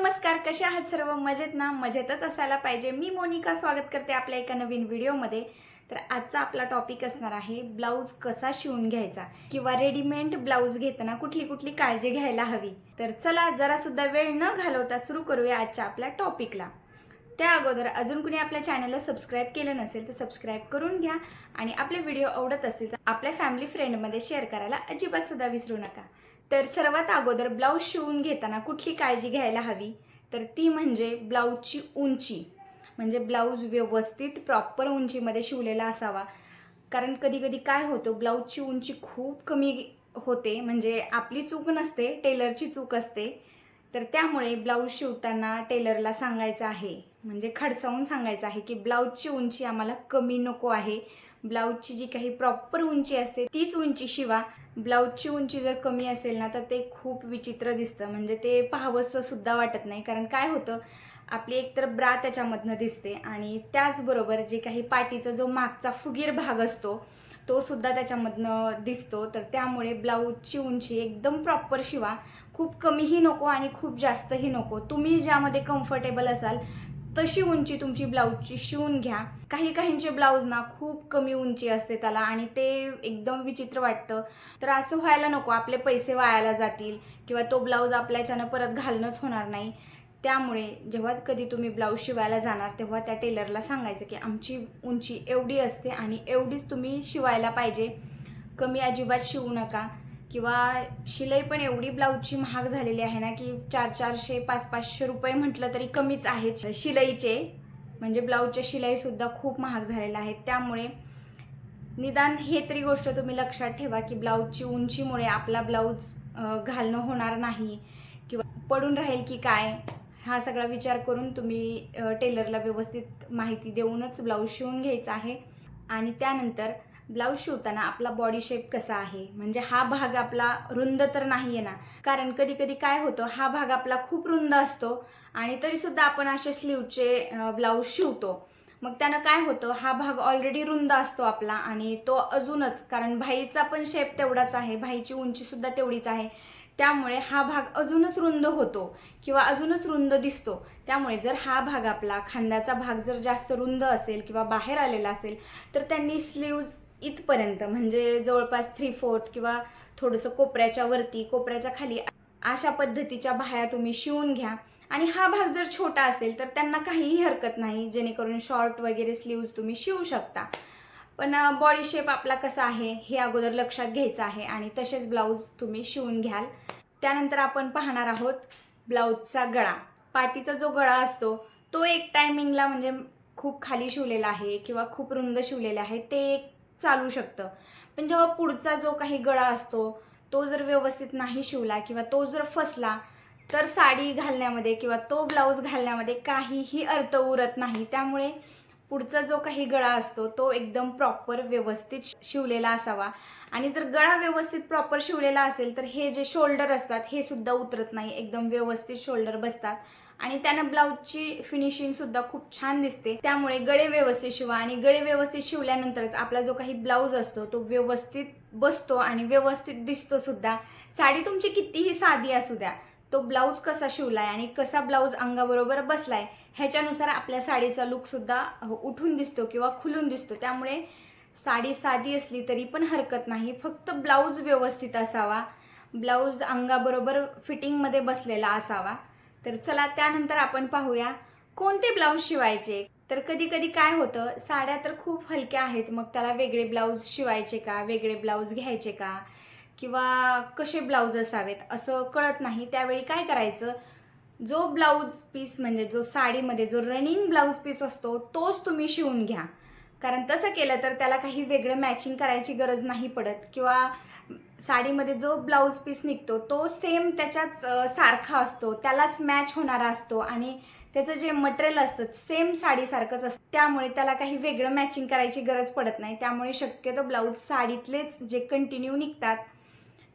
नमस्कार कसे आहात सर्व? मजेत ना? मजेतच असायला पाहिजे. मी मोनिका स्वागत करते आपल्या एका नवीन व्हिडिओमध्ये. तर आजचा आपला टॉपिक असणार आहे ब्लाऊज कसा शिवून घ्यायचा? किंवा रेडीमेड ब्लाऊज घेताना कुठली कुठली काळजी घ्यायला हवी? तर चला जरा सुद्धा वेळ न घालवता सुरू करूया आजच्या आपल्या टॉपिकला त्या अगोदर अजून कुणी आपल्या चॅनलला सबस्क्राईब केलं नसेल तर सबस्क्राईब करून घ्या. आणि आपले व्हिडिओ आवडत असतील तर आपल्या फॅमिली फ्रेंडमध्ये शेअर करायला अजिबात सुद्धा विसरू नका. तर सर्वात अगोदर ब्लाऊज शिवून घेताना कुठली काळजी घ्यायला हवी? तर ती म्हणजे ब्लाऊजची उंची. म्हणजे ब्लाऊज व्यवस्थित प्रॉपर उंचीमध्ये शिवलेला असावा. कारण कधी कधी काय होतं ब्लाऊजची उंची खूप कमी होते. म्हणजे आपली चूक नसते टेलरची चूक असते. तर त्यामुळे ब्लाऊज शिवताना टेलरला सांगायचं आहे. म्हणजे खडसावून सांगायचं आहे की ब्लाऊजची उंची आम्हाला कमी नको आहे. ब्लाऊजची जी काही प्रॉपर उंची असते तीच उंची शिवा. ब्लाऊजची उंची जर कमी असेल ना तर ते खूप विचित्र दिसतं. म्हणजे ते पाहावंसं सुद्धा वाटत नाही. कारण काय होतं आपली एकतर ब्रा त्याच्यामधनं दिसते आणि त्याचबरोबर जे काही पाठीचा जो मागचा फुगीर भाग असतो तो सुद्धा त्याच्यामधनं दिसतो. तर त्यामुळे ब्लाऊजची उंची एकदम प्रॉपर शिवा. खूप कमीही नको आणि खूप जास्तही नको. तुम्ही ज्यामध्ये कम्फर्टेबल असाल तशी उंची तुमची ब्लाऊजची शिवून घ्या. काही काहींचे ब्लाऊज ना खूप कमी उंची असते त्याला आणि ते एकदम विचित्र वाटतं. तर असं व्हायला नको आपले पैसे वायाला जातील किंवा तो ब्लाऊज आपल्याच्यानं परत घालणंच होणार नाही. त्यामुळे जेव्हा कधी तुम्ही ब्लाऊज शिवायला जाणार तेव्हा त्या टेलरला सांगायचं की आमची उंची एवढी असते आणि एवढीच तुम्ही शिवायला पाहिजे. कमी अजिबात शिवू नका. किंवा शिलाई पण एवढी ब्लाऊजची महाग झालेली आहे ना की चार चारशे पाच पाचशे रुपये म्हटलं तरी कमीच आहेत. शिलाईचे म्हणजे ब्लाऊजच्या शिलाईसुद्धा खूप महाग झालेल्या आहेत. त्यामुळे निदान हे तरी गोष्ट तुम्ही लक्षात ठेवा की ब्लाऊजची उंचीमुळे आपला ब्लाऊज घालणं होणार नाही किंवा पडून राहील की काय हा सगळा विचार करून तुम्ही टेलरला व्यवस्थित माहिती देऊनच ब्लाऊज शिवून घ्यायचा आहे. आणि त्यानंतर ब्लाऊज शिवताना आपला बॉडी शेप कसा आहे? म्हणजे हा भाग आपला रुंद तर नाही आहे ना? कारण कधी कधी काय होतं हा भाग आपला खूप रुंद असतो आणि तरीसुद्धा आपण असे स्लीवचे ब्लाऊज शिवतो. मग त्यानं काय होतं हा भाग ऑलरेडी रुंद असतो आपला आणि तो अजूनच कारण भाईचा पण शेप तेवढाच आहे भाईची उंचीसुद्धा तेवढीच आहे. त्यामुळे हा भाग अजूनच रुंद होतो किंवा अजूनच रुंद दिसतो. त्यामुळे जर हा भाग आपला खांद्याचा भाग जर जास्त रुंद असेल किंवा बाहेर आलेला असेल तर त्यांनी स्लीव्ज इथपर्यंत म्हणजे जवळपास थ्री फोर्थ किंवा थोडंसं कोपऱ्याच्या वरती कोपऱ्याच्या खाली अशा पद्धतीच्या बाह्या तुम्ही शिवून घ्या. आणि हा भाग जर छोटा असेल तर त्यांना काहीही हरकत नाही जेणेकरून शॉर्ट वगैरे स्लीव्ज तुम्ही शिवू शकता. पण बॉडी शेप आपला कसा आहे हे अगोदर लक्षात घ्यायचं आहे आणि तसेच ब्लाऊज तुम्ही शिवून घ्याल. त्यानंतर आपण पाहणार आहोत ब्लाऊजचा गळा. पाठीचा जो गळा असतो तो एक टायमिंगला म्हणजे खूप खाली शिवलेला आहे किंवा खूप रुंद शिवलेला आहे ते एक चालू शकतं. पण जेव्हा पुढचा जो काही गळा असतो तो जर व्यवस्थित नाही शिवला किंवा तो जर फसला तर साडी घालण्यामध्ये किंवा तो ब्लाऊज घालण्यामध्ये काहीही अर्थ उरत नाही. त्यामुळे पुढचा जो काही गळा असतो तो एकदम प्रॉपर व्यवस्थित शिवलेला असावा. आणि जर गळा व्यवस्थित प्रॉपर शिवलेला असेल तर हे जे शोल्डर असतात हे सुद्धा उतरत नाही. एकदम व्यवस्थित शोल्डर बसतात. आणि त्यानं ब्लाऊजची फिनिशिंग सुद्धा खूप छान दिसते. त्यामुळे गळे व्यवस्थित शिवा आणि गळे व्यवस्थित शिवल्यानंतरच आपला जो काही ब्लाऊज असतो तो व्यवस्थित बसतो आणि व्यवस्थित दिसतो सुद्धा. साडी तुमची कितीही साधी असू द्या तो ब्लाऊज कसा शिवलाय आणि कसा ब्लाऊज अंगाबरोबर बसलाय ह्याच्यानुसार आपल्या साडीचा लुक सुद्धा उठून दिसतो किंवा खुलून दिसतो. त्यामुळे साडी साधी असली तरी पण हरकत नाही. फक्त ब्लाऊज व्यवस्थित असावा ब्लाऊज अंगाबरोबर फिटिंगमध्ये बसलेला असावा. तर चला त्यानंतर आपण पाहूया कोणते ब्लाऊज शिवायचे? तर कधी कधी काय होतं साड्या तर खूप हलक्या आहेत मग त्याला वेगळे ब्लाऊज शिवायचे का? वेगळे ब्लाऊज घ्यायचे का? किंवा कसे ब्लाऊज असावेत? असं कळत नाही. त्यावेळी काय करायचं? जो ब्लाऊज पीस म्हणजे जो साडीमध्ये जो रनिंग ब्लाऊज पीस असतो तोच तुम्ही शिवून घ्या. कारण तसं केलं तर त्याला काही वेगळं मॅचिंग करायची गरज नाही पडत. किंवा साडीमध्ये जो ब्लाऊज पीस निघतो तो सेम त्याच्याच सारखा असतो. त्यालाच मॅच होणारा असतो. आणि त्याचं जे मटेरियल असतं सेम साडीसारखंच असतं. त्यामुळे त्याला काही वेगळं मॅचिंग करायची गरज पडत नाही. त्यामुळे शक्यतो ब्लाऊज साडीतलेच जे कंटिन्यू निघतात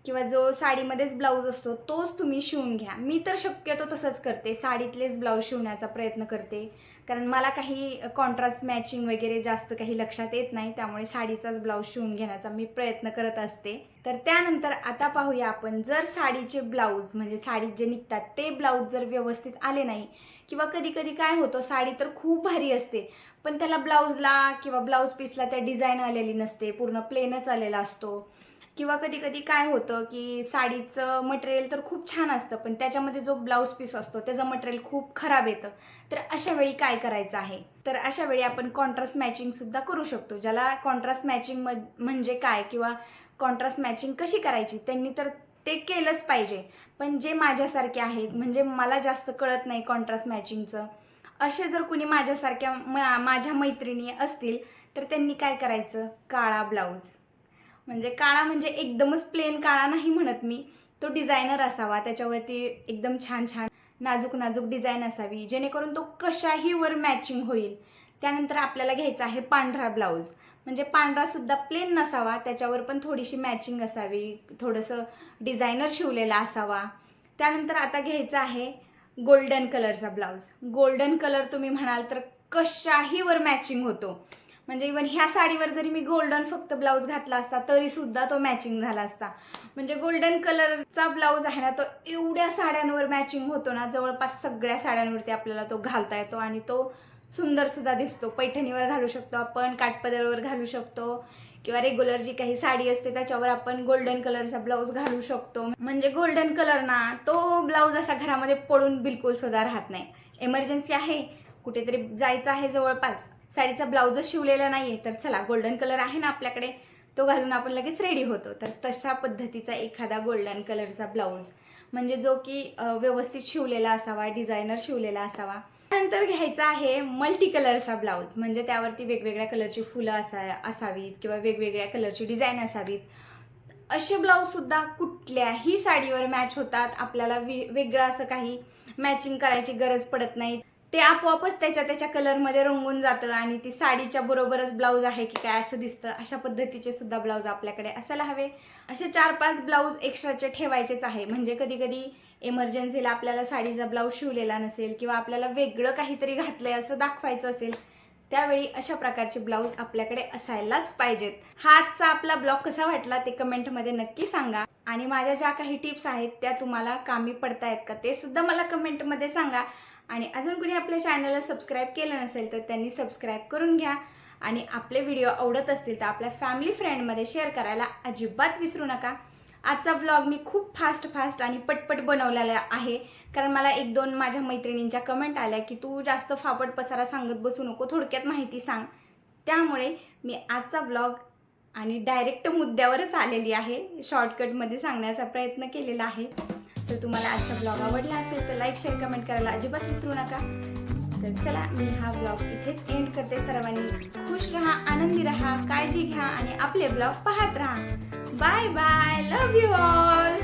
किंवा जो साडीमध्येच ब्लाऊज असतो तोच तुम्ही शिवून घ्या. मी तर शक्यतो तसंच करते. साडीतलेच ब्लाऊज शिवण्याचा प्रयत्न करते. कारण मला काही कॉन्ट्रास्ट मॅचिंग वगैरे जास्त काही लक्षात येत नाही त्यामुळे साडीचाच ब्लाऊज शिवून घेण्याचा मी प्रयत्न करत असते. तर त्यानंतर आता पाहूया आपण जर साडीचे ब्लाऊज म्हणजे साडीत जे निघतात ते ब्लाऊज जर व्यवस्थित आले नाही किंवा कधी कधी काय होतं साडी तर खूप भारी असते पण त्याला ब्लाऊजला किंवा ब्लाऊज पीसला त्या डिझाईन आलेली नसते पूर्ण प्लेनच आलेला असतो. किंवा कधी कधी काय होतं की साडीचं मटेरियल तर खूप छान असतं पण त्याच्यामध्ये जो ब्लाऊज पीस असतो त्याचं मटेरियल खूप खराब येतं. तर अशा वेळी काय करायचं आहे? तर अशा वेळी आपण कॉन्ट्रास्ट मॅचिंग सुद्धा करू शकतो ज्याला कॉन्ट्रास्ट मॅचिंग म्हणजे काय किंवा कॉन्ट्रास्ट मॅचिंग कशी करायची त्यांनी तर ते केलंच पाहिजे. पण जे माझ्यासारखे आहेत म्हणजे मला जास्त कळत नाही कॉन्ट्रास्ट मॅचिंगचं असे जर कुणी माझ्यासारख्या मा- माझ्या मैत्रिणी असतील तर त्यांनी काय करायचं? काळा ब्लाऊज म्हणजे काळा म्हणजे एकदमच प्लेन काळा नाही म्हणत मी. तो डिझायनर असावा त्याच्यावरती एकदम छान छान नाजूक नाजूक डिझाईन असावी जेणेकरून तो कशाही वर मॅचिंग होईल. त्यानंतर आपल्याला घ्यायचा आहे पांढरा ब्लाऊज म्हणजे पांढरा सुद्धा प्लेन नसावा त्याच्यावर पण थोडीशी मॅचिंग असावी थोडंसं डिझायनर शिवलेला असावा. त्यानंतर आता घ्यायचं आहे गोल्डन कलरचा ब्लाऊज गोल्डन कलर तुम्ही म्हणाल तर कशाहीवर मॅचिंग होतो. म्हणजे इवन ह्या साडीवर जरी मी गोल्डन फक्त ब्लाऊज घातला असता तरी सुद्धा तो मॅचिंग झाला असता. म्हणजे गोल्डन कलरचा ब्लाऊज आहे ना तो एवढ्या साड्यांवर मॅचिंग होतो ना जवळपास सगळ्या साड्यांवरती आपल्याला तो घालता येतो आणि तो सुंदर सुद्धा दिसतो. पैठणीवर घालू शकतो आपण काटपदरवर घालू शकतो किंवा रेग्युलर जी काही साडी असते त्याच्यावर आपण गोल्डन कलरचा ब्लाऊज घालू शकतो. म्हणजे गोल्डन कलर ना तो ब्लाऊज असा घरामध्ये पडून बिलकुल सुद्धा राहत नाही. एमर्जन्सी आहे कुठेतरी जायचं आहे जवळपास. साडीचा ब्लाऊजच शिवलेला नाही आहे तर चला गोल्डन कलर आहे ना आपल्याकडे तो घालून आपण लगेच रेडी होतो. तर तशा पद्धतीचा एखादा गोल्डन कलरचा ब्लाऊज म्हणजे जो की व्यवस्थित शिवलेला असावा डिझायनर शिवलेला असावा. त्यानंतर घ्यायचा आहे मल्टी कलरचा ब्लाऊज म्हणजे त्यावरती वेगवेगळ्या कलरची फुलं असा असावीत किंवा वेगवेगळ्या कलरची डिझाईन असावीत. असे ब्लाऊजसुद्धा कुठल्याही साडीवर मॅच होतात. आपल्याला वे- वेगळं असं काही मॅचिंग करायची गरज पडत नाही. ते आपोआपच त्याच्या त्याच्या कलरमध्ये रंगून जातं आणि ती साडीच्या बरोबरच ब्लाऊज आहे की काय असं दिसतं. अशा पद्धतीचे सुद्धा ब्लाऊज आपल्याकडे असायला हवे. असे चार पाच ब्लाऊज एक्स्ट्राचे ठेवायचेच आहे. म्हणजे कधी कधी एमर्जन्सीला आपल्याला साडीचा ब्लाऊज शिवलेला नसेल किंवा आपल्याला वेगळं काहीतरी घातलंय असं दाखवायचं असेल त्यावेळी अशा प्रकारचे ब्लाऊज आपल्याकडे असायलाच पाहिजेत. हा आजचा आपला ब्लॉग कसा वाटला ते कमेंटमध्ये नक्की सांगा. आणि माझ्या ज्या काही टिप्स आहेत त्या तुम्हाला कामी पडतायत का ते सुद्धा मला कमेंटमध्ये सांगा. आणि अजून कुणी आपल्या चॅनलला सबस्क्राईब केलं नसेल तर त्यांनी सबस्क्राईब करून घ्या. आणि आपले व्हिडिओ आवडत असतील तर आपल्या फॅमिली फ्रेंडमध्ये शेअर करायला अजिबात विसरू नका. आजचा ब्लॉग मी खूप फास्ट फास्ट आणि पटपट बनवलेला आहे. कारण मला एक दोन माझ्या मैत्रिणींच्या कमेंट आल्या की तू जास्त फापट पसारा सांगत बसू नको थोडक्यात माहिती सांग. त्यामुळे मी आजचा ब्लॉग आणि डायरेक्ट मुद्द्यावरच आलेली आहे. शॉर्टकटमध्ये सांगण्याचा प्रयत्न केलेला आहे. तर तुम्हाला आजचा ब्लॉग आवडला असेल तर लाईक शेअर कमेंट करायला अजिबात विसरू नका. तर चला मी हा ब्लॉग इथेच एंड करते. सर्वांनी खुश राहा आनंदी राहा काळजी घ्या आणि आपले ब्लॉग पाहत राहा. Bye bye love you all